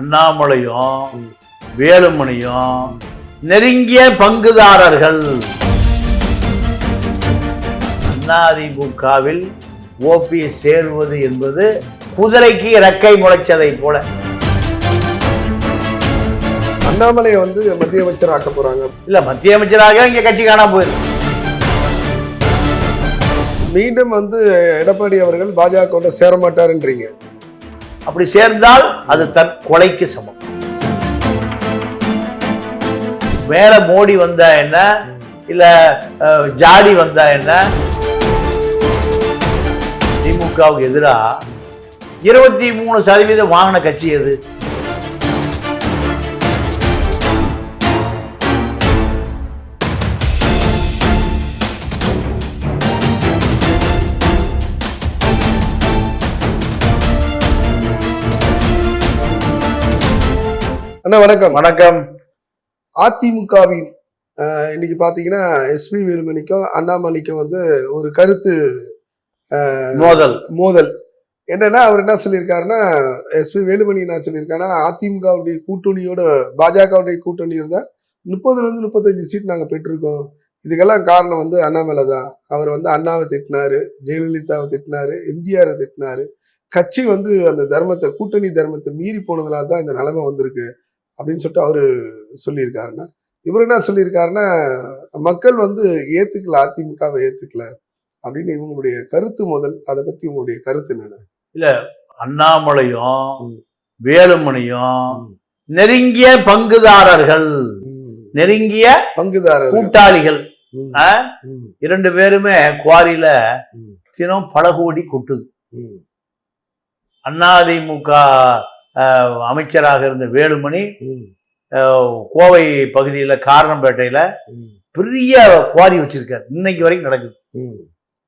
அண்ணாமலையும். வேலுமணியும் நெருங்கிய பங்குதாரர்கள். அதிமுகவில் ஓபிஎஸ் சேருவது என்பது குதிரைக்கு ரெக்கை முளைச்சதை போல. அண்ணாமலையை வந்து மத்திய அமைச்சர் ஆக்க போறாங்க. இல்ல மத்திய அமைச்சராக இங்க கட்சி காணாம போயிருக்கு மீண்டும் வந்து எடப்பாடி அவர்கள் பாஜக சேர மாட்டாருன்றீங்க அப்படி சேர்ந்தால் அது தற்கொலைக்கு சமம். மேல மோடி வந்தா என்ன? இல்ல அஹ், ஜாடி வந்தா என்ன? திமுகவுக்கு எதிரா இருபத்தி மூணு சதவீதம் வாங்கின கட்சி எது? அண்ணா வணக்கம். வணக்கம். அதிமுகவின் இன்னைக்கு பாத்தீங்கன்னா எஸ்பி வேலுமணிக்கும் அண்ணாமலைக்கும் வந்து ஒரு கருத்து மோதல். மோதல். என்னன்னா அவர் என்ன சொல்லியிருக்காருன்னா எஸ்பி வேலுமணி என்ன சொல்லியிருக்காருன்னா அதிமுகவுடைய கூட்டணியோட பாஜகவுடைய கூட்டணி இருந்தா முப்பதுல இருந்து முப்பத்தஞ்சு சீட் நாங்க பெற்றிருக்கோம். இதுக்கெல்லாம் காரணம் வந்து அண்ணாமலை தான். அவர் வந்து அண்ணாவை திட்டினாரு ஜெயலலிதாவை திட்டினாரு எம்ஜிஆரை திட்டினாரு. கட்சி வந்து அந்த தர்மத்தை கூட்டணி தர்மத்தை மீறி போனதுனால தான் இந்த நிலைமை வந்திருக்கு. அப்படின்னு சொல்லிட்டு அவரு சொல்லியிருக்காருன்னா இவர் என்ன சொல்லியிருக்காருன்னா மக்கள் வந்து ஏத்துக்கல அதிமுகவை ஏத்துக்கல அப்படின்னு இவங்களுடைய கருத்து முதல் அதை பத்தி உங்களுடைய கருத்து என்னென்ன? அண்ணாமலையும் ம். வேலுமணியும். நெருங்கிய பங்குதாரர்கள். நெருங்கிய பங்குதாரர் கூட்டாளிகள். இரண்டு பேருமே குவாரியில தினம் பல கோடி கொட்டுது அதிமுக அஹ், அமைச்சராக இருந்த வேலுமணி கோவை பகுதியில காரணம்பேட்டையில பெரிய குவாரி வச்சிருக்காரு. இன்னைக்கு வரைக்கும் நடக்குது.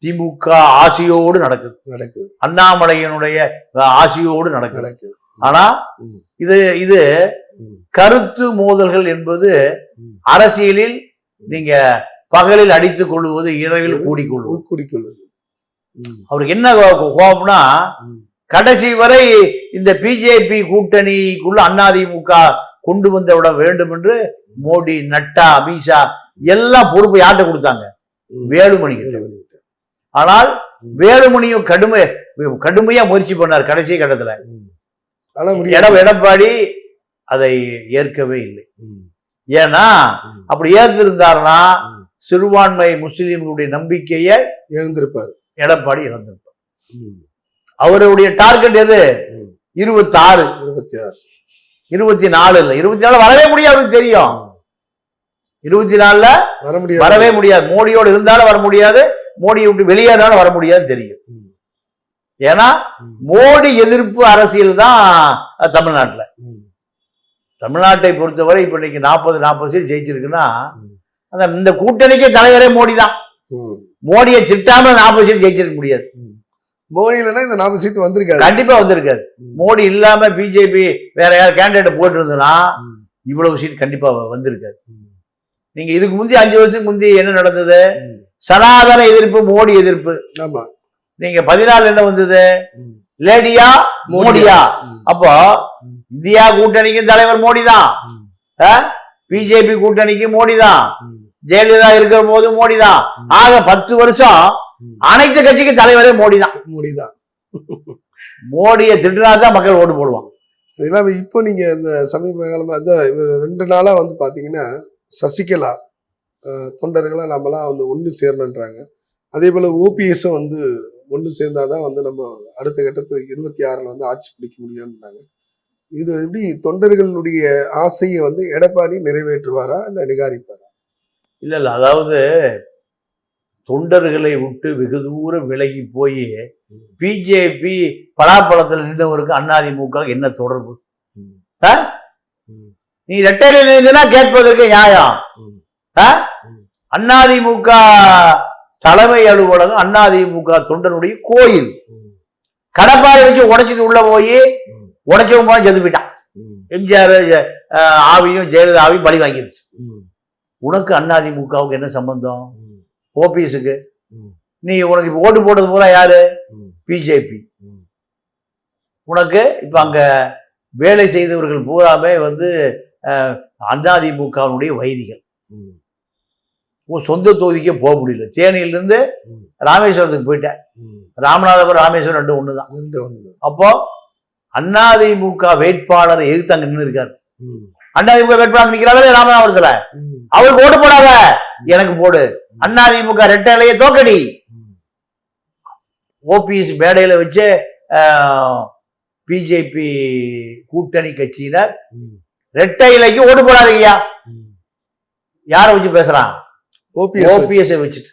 திமுக ஆசையோடு நடக்குது. நடக்குது. அண்ணாமலையினுடைய ஆசையோடு நடக்குது. நடக்குது. ஆனா. இது இது கருத்து மோதல்கள் என்பது. அரசியலில் நீங்க பகலில் அடித்துக் கொள்வது இரவில் கூடிக்கொள்வது. குடிக்கொள்ளுது ம், அவருக்கு என்ன கோபம்னா கடைசி வரை இந்த பிஜேபி கூட்டணிக்குள்ள அதிமுக கொண்டு வந்து விட வேண்டும் என்று மோடி நட்டா அமித்ஷா எல்லாம் பொறுப்பு யார்கிட்ட கொடுத்தாங்க. வேலுமணி. ஆனால். வேலுமணியும் கடுமை கடுமையா முயற்சி பண்ணார் கடைசி கட்டத்துல ம். ஆனா எட முடியாது எடப்பாடி அதை ஏற்கவே இல்லை ஏன்னா. அப்படி ஏற்றிருந்தாருன்னா. சிறுபான்மை முஸ்லிம்களுடைய நம்பிக்கையை எழுந்திருப்பாரு எடப்பாடி இழந்திருப்பார் அவருடைய டார்கெட் எது. இருபத்தி ஆறு இருபத்தி ஆறு இருபத்தி நாலு இல்ல. இருபத்தி நாலு வரவே முடியாது அவருக்கு தெரியும். இருபத்தி நாலுல வர முடியாது. வரவே முடியாது. மோடியோடு இருந்தாலும் வர முடியாது. மோடியை விட்டு வெளியேறாலும் வர முடியாது தெரியும். ஏன்னா மோடி எதிர்ப்பு அரசியல் தான் தமிழ்நாட்டுல. தமிழ்நாட்டை பொறுத்தவரை இப்ப இன்னைக்கு நாற்பது நாற்பது சீட் ஜெயிச்சிருக்குன்னா. அந்த இந்த கூட்டணிக்கே தலைவரே மோடி தான். மோடியை திட்டாம நாற்பது சீட் ஜெயிச்சிருக்க முடியாது. மோடி இல்லைன்னா இந்த நாற்பது சீட் வந்திருக்காது. கண்டிப்பா வந்திருக்காது. மோடி இல்லாம பிஜேபி வேற யார் கேண்டிடேட் போட்டு இருந்ததுன்னா ம், இவ்வளவு சீட் கண்டிப்பா வந்திருக்காது. நீங்க இதுக்கு முந்தி அஞ்சு வருஷத்துக்கு முந்தி என்ன நடந்தது. சனாதன எதிர்ப்பு மோடி எதிர்ப்பு. ஆமா. நீங்க பதினாலு என்ன வந்தது? லேடியா? மோடியா? அப்போ. இந்தியா கூட்டணிக்கு தலைவர் மோடி தான் பிஜேபி கூட்டணிக்கு மோடி தான் ஜெயலலிதா இருக்கிற போது மோடி தான். ஆக பத்து வருஷம். அனைத்து கட்சிக்கு தலைவரே மோடி தான் மோடிதான். மோடியை திட்டினா தான் மக்கள் ஓட்டு போடுவாங்க. அது இப்போ நீங்க இந்த சமீப காலமா இவர் ரெண்டு நாளா வந்து பாத்தீங்கன்னா சசிகலா அஹ், தொண்டர்களா நம்மலாம் வந்து ஒன்று சேரணுன்றாங்க அதே போல ஓபிஎஸும் வந்து ஒன்று சேர்ந்தாதான் வந்து நம்ம அடுத்த கட்டத்துக்கு இருபத்தி ஆறுல வந்து ஆட்சி பிடிக்க முடியும்ன்றாங்க. இது எப்படி தொண்டர்களுடைய ஆசையை வந்து எடப்பாடி நிறைவேற்றுவாரா இல்ல நிகாரிப்பாரா? இல்ல இல்ல. அதாவது தொண்டர்களை விட்டு வெகு தூரம் விலகி போய் பிஜேபி பலாப்பழத்தில் நின்றவருக்கு அதிமுக என்ன தொடர்பு? ஆ? நீ ரெட்டையில் நின்றுனா கேட்பதற்கு நியாயம். ஆ? அதிமுக தலைமை அலுவலகம் அதிமுக தொண்டனுடைய கோயில். கடப்பாறை வச்சு உடைச்சிட்டு உள்ள போய் உடைச்சவங்க உடைச்சவன் போயிட்டான். எம்ஜிஆர் ஆவியும் ஜெயலலிதா ஆவியும் பலி வாங்கிருச்சு. உனக்கு அதிமுகவுக்கு என்ன சம்பந்தம்? ஓபிஎஸ்க்கு நீ உனக்கு இப்ப ஓட்டு போட்டது பூரா யாரு? பிஜேபி. உனக்கு இப்ப அங்க வேலை செய்தவர்கள் பூராமே வந்து அதிமுகவினுடைய வைதிகள் உன் சொந்த தொகுதிக்கே போக முடியல. தேனியிலிருந்து. ராமேஸ்வரத்துக்கு போயிட்டேன். ராமநாதபுரம் ராமேஸ்வரம் ரெண்டு ஒன்று தான். அப்போ அதிமுக வேட்பாளர் எதிர்த்து அங்க நின்று இருக்காரு அதிமுக வேட்பாளர் நிக்கிறாரு ராமநாதபுரத்துல அவருக்கு ஓட்டு போடாத. எனக்கு போடு. அதிமுக ரெட்டையிலேயே தோக்கடி. ம். ஓபிஎஸ் மேடையில வச்சு பிஜேபி கூட்டணி கட்சியினர் ரெட்டை இலைக்கு ஓட்டு போடாதீங்கய்யா. ம். யாரை வச்சு பேசுறான். ஓபிஎஸ் வச்சுட்டு.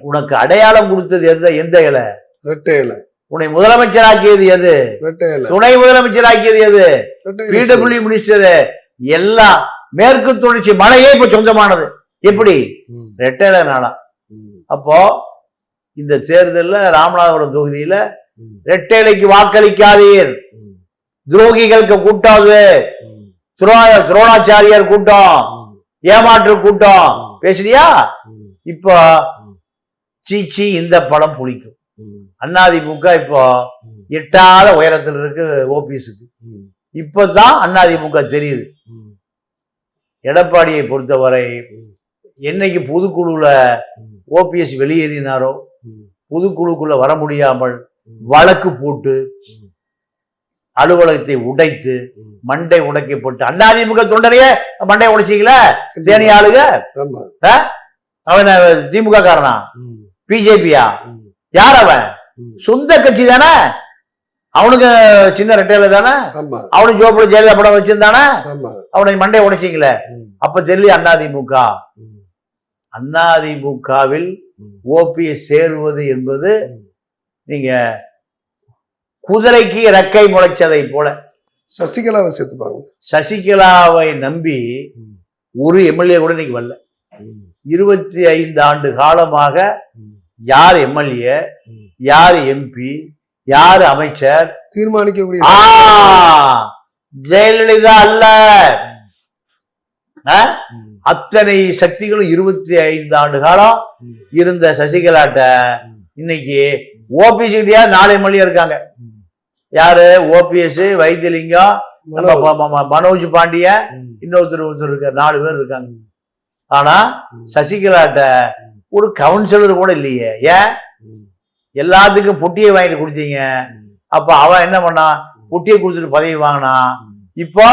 உனக்கு அடையாளம் கொடுத்தது எந்த எந்த இலை? ரெட்டை இலை. உன்னை முதலமைச்சராக்கியது எது? துணை முதலமைச்சராக்கியது எது? பிடபிள்யூ மினிஸ்டர் எல்லாம் மேற்கு தொடர்ச்சி மழையே இப்ப சொந்தமானது. எப்படி? ரெட்டையில நாளா. அப்போ இந்த தேர்தல்ல ராமநாதபுரம் தொகுதியில ரெட்டைலைக்கு வாக்களிக்காதீர். துரோகிகளுக்கு ம், துரோ- துரோணாச்சாரியார் கூட்டம். ஏமாற்று கூட்டம். பேசுறியா? இப்போ. சீச்சி இந்த பழம் புளிக்கும். ம், அதிமுக இப்போ எட்டாத உயரத்தில் இருக்கு ஓபிஎஸ்க்கு. இப்பதான் அதிமுக தெரியுது. எடப்பாடியை பொறுத்தவரை என்னைக்கு பொதுக்குழுல ஓபிஎஸ் வெளியேறினாரோ பொதுக்குழுக்குள்ள வர முடியாமல் வழக்கு போட்டு. அலுவலகத்தை உடைத்து. மண்டை உடைக்கப்பட்டு அதிமுக தொண்டரையே மண்டை உடைச்சிக்கல? தேனி ஆளுக? அவன் திமுக காரனா பிஜேபியா? யார் அவன். சொந்த கட்சி தானே? அவனுக்கு சின்ன ரெட்டையில தானே? அவனுக்கு ஜோப்புல ஜெயலலிதா படம் வச்சிருந்தானே? அவனை மண்டை உடைச்சிக்கல. ம், அப்ப தெரியல அதிமுக அதிமுகவில் ஓபிஎஸ் சேருவது என்பது. நீங்க குதிரைக்கு ரெக்கை முளைச்சதை போல. சசிகலாவை சேர்த்துப்பாங்க. சசிகலாவை நம்பி ஒரு எம்எல்ஏ கூட இன்னைக்கு வரல. இருபத்தி ஐந்து ஆண்டு காலமாக யார் எம்எல்ஏ. யார் எம்பி யார் அமைச்சர்? தீர்மானிக்கக்கூடிய ஜெயலலிதா அல்ல. அத்தனை சக்திகளும் இருபத்தி ஐந்து ஆண்டு காலம் இருந்த சசிகலாட்ட இன்னைக்கு ஓபிசிடியா நாலு எம்எல்ஏ இருக்காங்க. யாரு? ஓபிஎஸ் வைத்தியலிங்கம் மனோஜ். பாண்டியன் ம், இன்னொருத்தர் ஒருத்தர் இருக்கார். நாலு பேர் இருக்காங்க. ஆனா சசிகலாட்ட ஒரு கவுன்சிலர் கூட இல்லையே. ஏன்? எல்லாத்துக்கும் பொட்டியை வாங்கிட்டு கொடுத்தீங்க ம், அப்ப அவன் என்ன பண்ணான் பொட்டியை கொடுத்துட்டு பதவி வாங்கினான் ம், இப்போ.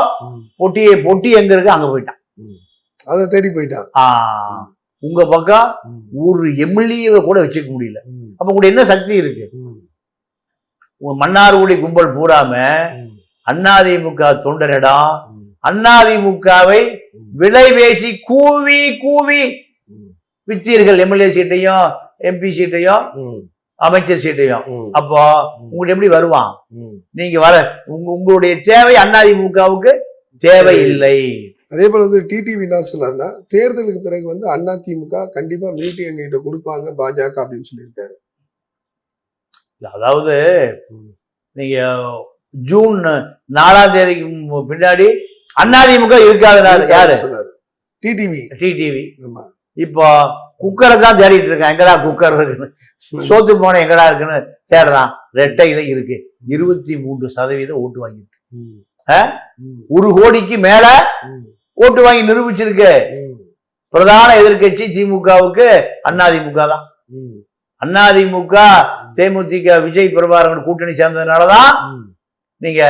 பொட்டியை பொட்டி எங்க இருக்கு? அங்க போயிட்டான். அதை தேடி போயிட்டான். ஆ, உங்க பக்கம் ஒரு எம்எல்ஏவை கூட வச்சுக்க முடியல. அப்ப உங்களுக்கு என்ன சக்தி இருக்கு? மன்னார்குடி கும்பல் பூராம அதிமுக தொண்டரிடம் அதிமுகவை விலை பேசி கூவி கூவி வித்தீர்கள் எம்எல்ஏ சீட்டையும் எம்பி சீட்டையும் அமைச்சர் சீட்டையும். அப்போ உங்களுக்கு எப்படி வருவான். நீங்க வர உங்க உங்களுடைய தேவை அதிமுகவுக்கு தேவையில்லை அதே போல வந்து டிடிவி என்ன சொன்னார்னா தேர்தலுக்கு பிறகு வந்து அதிமுக கண்டிப்பா மீட்டிங் எங்ககிட்ட கொடுப்பாங்க பாஜக அப்படின்னு சொல்லியிருக்காரு. அதாவது. நீங்க ஜூன் நாலாம் தேதிக்கு பின்னாடி அதிமுக இருக்காது யாரு? டிடிவி டிடிவி ஆமா. இப்போ குக்கரை தான் தேடிட்டு இருக்கான். எங்கடா குக்கர் இருக்குன்னு. சோத்து போன எங்கடா இருக்குன்னு தேடுறான். ரெட்டையில இருக்கு. இருபத்தி மூன்று சதவீதம் ஓட்டு வாங்கியிருக்கு ஒரு கோடிக்கு மேல ஓட்டு வாங்கி நிரூபிச்சிருக்கு. பிரதான எதிர்க்கட்சி திமுகவுக்கு அதிமுக தான். ம், அதிமுக தேமுதிக விஜய் பிரபாகரன் கூட்டணி சேர்ந்ததுனாலதான் நீங்க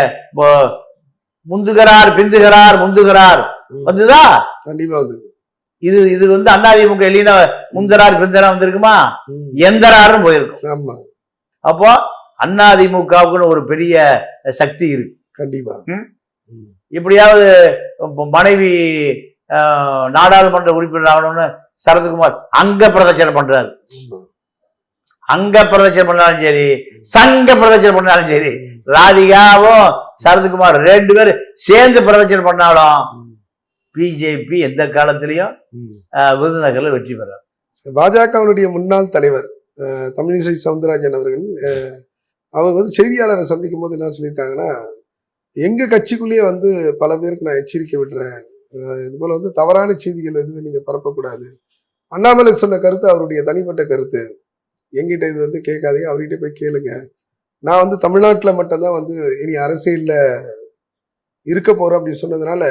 முந்துகிறார் பிந்துகிறார் முந்துகிறார். வந்துதா? கண்டிப்பா வந்து இது இது வந்து அதிமுக இல்லைன்னா முந்தரார் பிந்தரா வந்திருக்குமா? ம், எந்தராருன்னு போயிருக்கும். அப்போ அதிமுகவுக்குன்னு ஒரு பெரிய சக்தி இருக்கு. கண்டிப்பா. இப்படியாவது இப்ப மனைவி நாடாளுமன்ற உறுப்பினர் ஆகணும்னு சரத்குமார் அங்க பிரதட்சணம் பண்றாரு. அங்க பிரதட்சணம் பண்ணாலும் சரி சங்க பிரதட்சணம் பண்ணாலும் சரி ராதிகாவும் சரத்குமார் ரெண்டு பேரும் சேர்ந்து பிரதட்சணம் பண்ணாலும் பிஜேபி எந்த காலத்திலையும் விருதுநகர்ல வெற்றி பெறார். பாஜகவினுடைய முன்னாள் தலைவர் தமிழிசை சவுந்தரராஜன் அவர்கள் அவங்க வந்து செய்தியாளரை சந்திக்கும் போது என்ன சொல்லியிருக்காங்கன்னா எங்க கட்சிக்குள்ளேயே வந்து பல பேருக்கு நான் எச்சரிக்கை விடுறேன். இது போல வந்து தவறான செய்திகள் எதுவுமே நீங்க பரப்பக்கூடாது. அண்ணாமலை சொன்ன கருத்து அவருடைய தனிப்பட்ட கருத்து. எங்கிட்ட இது வந்து கேட்காதீங்க அவர்கிட்ட போய் கேளுங்க. நான் வந்து தமிழ்நாட்டுல மட்டும்தான் வந்து இனி அரசியல்ல இருக்க போறோம் அப்படின்னு சொன்னதுனால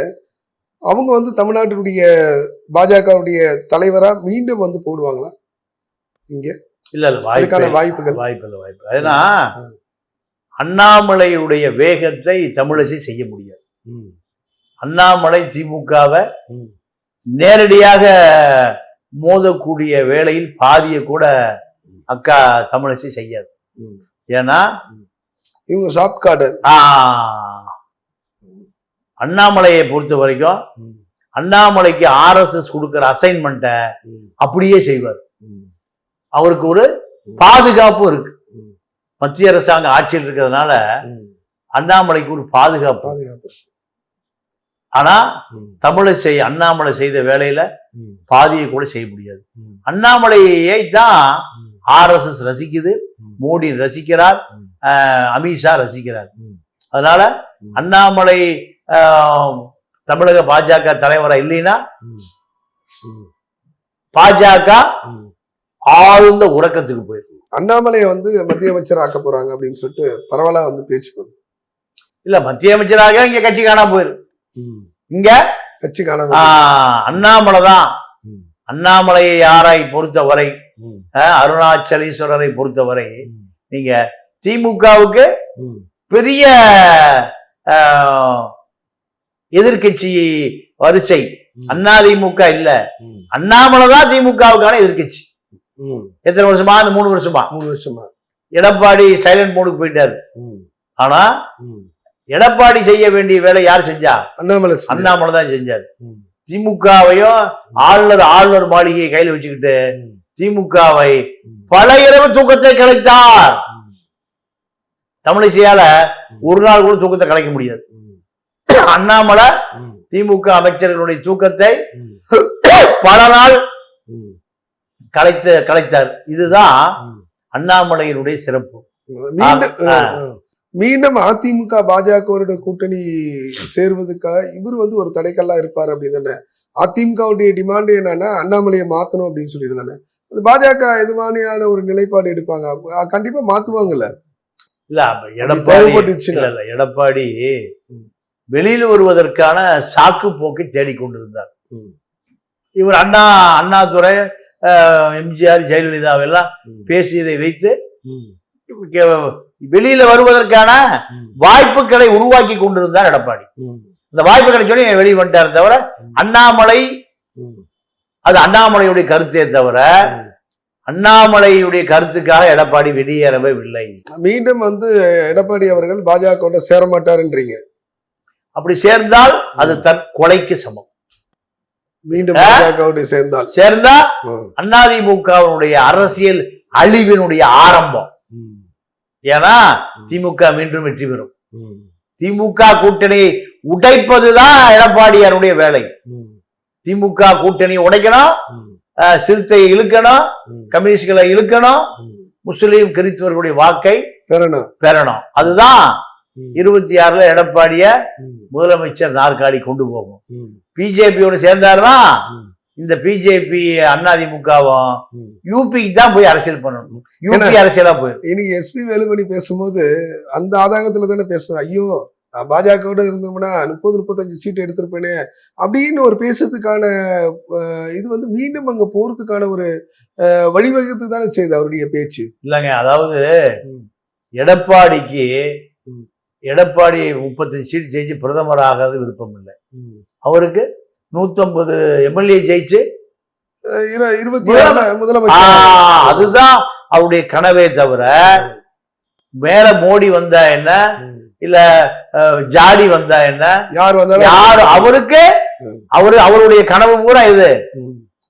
அவங்க வந்து தமிழ்நாட்டினுடைய பாஜகவுடைய தலைவரா மீண்டும் வந்து போடுவாங்களா? இங்க? இல்ல இல்ல அதுக்கான வாய்ப்பு வாய்ப்புகள். வாய்ப்பு இல்லை வாய்ப்பு. ஏன்னா அண்ணாமலையுடைய வேகத்தை தமிழிசை செய்ய முடியாது. அண்ணாமலை திமுகவை நேரடியாக மோதக்கூடிய வேளையில் பாதிய கூட அக்கா தமிழிசை செய்யாது. ஏன்னா இவங்க ஷாப் கார்டு ஆ, அண்ணாமலையை பொறுத்த வரைக்கும் அண்ணாமலைக்கு ஆர்எஸ்எஸ் கொடுக்கிற அசைன்மெண்ட்டை அப்படியே செய்வார். அவருக்கு ஒரு பாதுகாப்பு இருக்கு. மத்திய அரசாங்கம் ஆட்சியில் இருக்கிறதுனால அண்ணாமலைக்கு ஒரு பாதுகாப்பு. பாதுகாப்பு. ஆனா ம், தமிழிசை அண்ணாமலை செய்த வேலையில பாதியை கூட செய்ய முடியாது. அண்ணாமலையை தான் ஆர்எஸ்எஸ் ரசிக்குது. மோடி ரசிக்கிறார் அமித்ஷா ரசிக்கிறார். அதனால. அண்ணாமலை தமிழக பாஜக தலைவரா இல்லைன்னா பாஜக. ஆழ்ந்த உறக்கத்துக்கு போயிருக்கு அண்ணாமலையை வந்து மத்திய அமைச்சர் ஆக்க போறாங்க அப்படின்னு சொல்லிட்டு பரவலா வந்து பேச்சு போகுது. இல்ல மத்திய அமைச்சராக இங்க கட்சி காணாம போயிருக்கு ம். இங்க? கட்சி காணாம அண்ணாமலை தான். அண்ணாமலையை யாரை பொறுத்தவரை அருணாச்சலீஸ்வரரை பொறுத்தவரை நீங்க திமுகவுக்கு பெரிய ஆஹ், எதிர்க்கட்சி வரிசை. ம், அதிமுக இல்ல. அண்ணாமலை தான் திமுகவுக்கான எதிர்க்கட்சி. ம். எத்தனை வருஷமா? இந்த மூணு வருஷமா? மூணு வருஷமா. எடப்பாடி சைலண்ட் மோடுக்கு போயிட்டாரு. ஆனா. எடப்பாடி செய்ய வேண்டிய வேலை யார் செஞ்சா? அண்ணாமலை. அண்ணாமலை தான் செஞ்சாரு. திமுகவையும் ஆளுநர் ஆளுநர் மாளிகையை கையில் வச்சுக்கிட்டு திமுகவை பல இரவு தூக்கத்தை கலைத்தார். தமிழிசையால ஒரு நாள் கூட தூக்கத்தை கலைக்க முடியாது. அண்ணாமலை திமுக அமைச்சர்களுடைய தூக்கத்தை பல நாள் கலைத்து கலைத்தார். இதுதான். அண்ணாமலையினுடைய சிறப்பு. மீண்டும் அதிமுக பாஜகவோட கூட்டணி சேர்வதற்காக இவர் வந்து ஒரு தடைக்கல்லா இருப்பார் அப்படின்னு தானே. அதிமுகவுடைய டிமாண்ட் என்னன்னா அண்ணாமலையை மாத்தணும் அப்படின்னு சொல்லிட்டு தானே. அது பாஜக எது மாதிரியான ஒரு நிலைப்பாடு எடுப்பாங்க. கண்டிப்பா மாத்துவாங்கல்ல. இல்ல எடப்பாடி எடப்பாடி. வெளியில் வருவதற்கான சாக்கு போக்கை தேடிக்கொண்டிருந்தார். இவர் அண்ணா அண்ணாதுரை எம்ஜிஆர் ஜெயலலிதாவெல்லாம் பேசியதை வைத்து வெளியில வருவதற்கான வாய்ப்புகளை உருவாக்கி கொண்டிருந்தார் எடப்பாடி. ம், இந்த வாய்ப்பு கிடைச்சோடனே வெளியே வந்துட்டார் தவிர அண்ணாமலை அது அண்ணாமலையுடைய கருத்தே தவிர. அண்ணாமலையுடைய கருத்துக்காக எடப்பாடி வெளியேறவே இல்லை. மீண்டும் வந்து எடப்பாடி அவர்கள் பாஜகவோட சேர மாட்டாருன்றீங்க. அப்படி சேர்ந்தால் அது தற்கொலைக்கு சமம். மீண்டும் சேர்ந்தால். சேர்ந்தா அதிமுகவினுடைய அரசியல் அழிவினுடைய ஆரம்பம். ஏன்னா திமுக மீண்டும் வெற்றி பெறும். திமுக கூட்டணியை உடைப்பதுதான் எடப்பாடியாருடைய வேலை. திமுக கூட்டணியை உடைக்கணும் சிறுத்தையை இழுக்கணும் கம்யூனிஸ்டுகளை இழுக்கணும். முஸ்லீம் கிறிஸ்தவர்களுடைய வாக்கை பெறணும். பெறணும். அதுதான் இருபத்தி ஆறுல எடப்பாடிய முதலமைச்சர் நாற்காலி கொண்டு போகும். பிஜேபியோட சேர்ந்தாருன்னா ம், இந்த பிஜேபி அதிமுகவும். யூபிக்கு தான் போய் அரசியல் பண்ணணும். யூபி அரசியலா போயிடும் இன்னைக்கு எஸ்பி வேலுமணி பேசும்போது அந்த ஆதாயத்துல தானே பேசுறேன் ஐயோ நான் பாஜகவோட இருந்தோம்னா முப்பது முப்பத்தஞ்சு சீட் எடுத்திருப்பேனே அப்படின்னு ஒரு பேசுறதுக்கான இது வந்து மீண்டும் அங்க போறதுக்கான ஒரு வழிவகுத்து தானே செய்யுது அவருடைய பேச்சு. இல்லைங்க அதாவது. எடப்பாடிக்கு. எடப்பாடி முப்பத்தஞ்சு சீட் ஜெயிச்சு பிரதமர் ஆகாத விருப்பம் இல்லை. அவருக்கு நூத்தம்பது எம்எல்ஏ ஜெயிச்சு அதுதான் அவருடைய கனவே தவிர மேல மோடி வந்தா என்ன. இல்ல ஜாடி வந்தா என்ன யார் வந்தாலும் யாரு அவருக்கு. அவரு அவருடைய கனவு பூரா இது.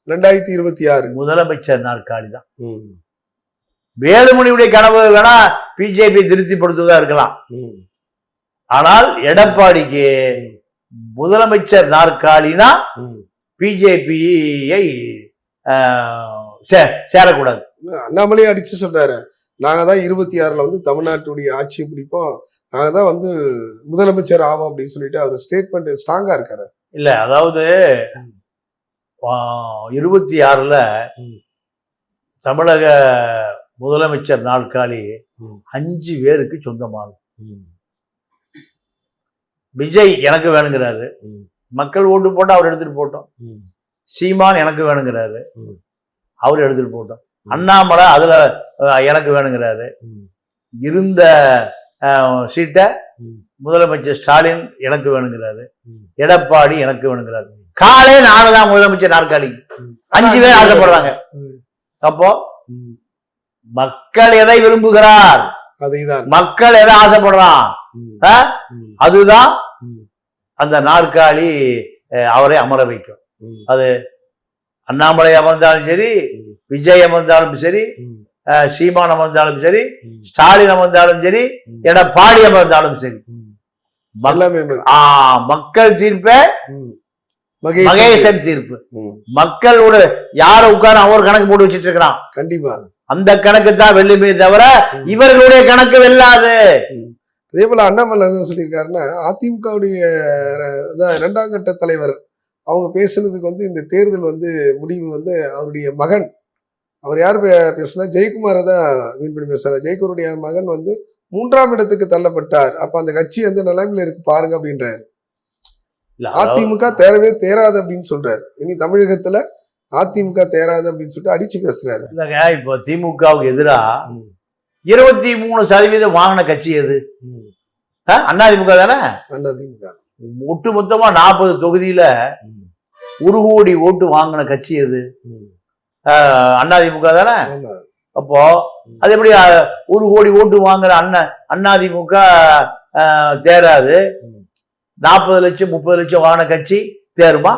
ரெண்டாயிரத்தி இருபத்தி ஆறு முதலமைச்சர் நாற்காலி தான். வேலுமணியுடைய கனவு வேணா பிஜேபி திருப்திப்படுத்துவதா இருக்கலாம். ஆனால் எடப்பாடிக்கு முதலமைச்சர் நாற்காலினா. பிஜேபியை சேரக்கூடாது அண்ணாமலையே அடிச்சு சொல்றாரு நாங்க தான் இருபத்தி ஆறுல வந்து தமிழ்நாட்டுடைய ஆட்சியை பிடிப்போம் நாங்க தான் வந்து முதலமைச்சர் ஆவோம் அப்படின்னு சொல்லிட்டு அவர் ஸ்டேட்மெண்ட் ஸ்ட்ராங்கா இருக்காரு இல்ல அதாவது இருபத்தி ஆறுல. தமிழக முதலமைச்சர் நாற்காலி. அஞ்சு பேருக்கு சொந்தமானது விஜய் எனக்கு வேணுங்கிறாரு. மக்கள் ஓட்டு போட்டா அவர் எடுத்துட்டு போட்டோம். சீமான் எனக்கு வேணுங்கிறாரு. அவர் எடுத்துட்டு போட்டோம். அண்ணாமலை அதுல எனக்கு வேணுங்கிறாரு. இருந்த சீட்டை. முதலமைச்சர் ஸ்டாலின் எனக்கு வேணுங்கிறாரு. எடப்பாடி எனக்கு வேணுங்கிறாரு காலே தான் முதலமைச்சர் நாற்காலி. அஞ்சு பேர் ஆசைப்படுறாங்க. அப்போ. மக்கள் எதை விரும்புகிறார் மக்கள் எதை ஆசைப்படுறான். அதுதான். அந்த நாற்காலி அவரை அமர வைக்கும். அது அண்ணாமலை அமர்ந்தாலும் சரி. விஜய் அமர்ந்தாலும் சரி சீமான் அமர்ந்தாலும் சரி. ஸ்டாலின் அமர்ந்தாலும் சரி. எடப்பாடி அமர்ந்தாலும் சரி மக்கள் தீர்ப்பே மகேசன் தீர்ப்பு ம். மக்களோட யார உட்கார அவர் கணக்கு போட்டு வச்சிட்டு இருக்கிறான் கண்டிப்பா அந்த கணக்கு தான் வெல்லுமே தவிர. இவர்களுடைய கணக்கு வெல்லாது அதே போல அண்ணாமலை என்ன சொல்லியிருக்காருன்னா அதிமுகவுடைய அதான் இரண்டாம் கட்ட தலைவர் அவங்க பேசுனதுக்கு வந்து இந்த தேர்தல் வந்து முடிவு வந்து அவருடைய மகன். அவர் யார் பேசுனா ஜெயக்குமாரை தான் மீன் பண்ணி பேசுறாரு. ஜெயக்குமாருடைய மகன் வந்து மூன்றாம் இடத்துக்கு தள்ளப்பட்டார். அப்ப அந்த கட்சி எந்த நிலைமையில இருக்கு பாருங்க அப்படின்றாரு. அதிமுக தேரவே தேராது அப்படின்னு சொல்றாரு. இனி தமிழகத்துல அதிமுக தேராது அப்படின்னு சொல்லிட்டு அடிச்சு பேசுறாரு. இல்லைங்க இப்போ திமுகவுக்கு எதிரா ம். இருபத்தி மூணு சதவீதம் வாங்கின கட்சி எது? அதிமுக தானே? அதிமுக ஒட்டு மொத்தமா நாற்பது தொகுதியில. ஒரு கோடி ஓட்டு வாங்கின கட்சி ம். அதிமுக தானே? அப்போ அது எப்படி ஒரு கோடி ஓட்டு வாங்குற அண்ணன் அதிமுக தேராது. நாற்பது லட்சம் முப்பது லட்சம் வாங்கின கட்சி தேருமா.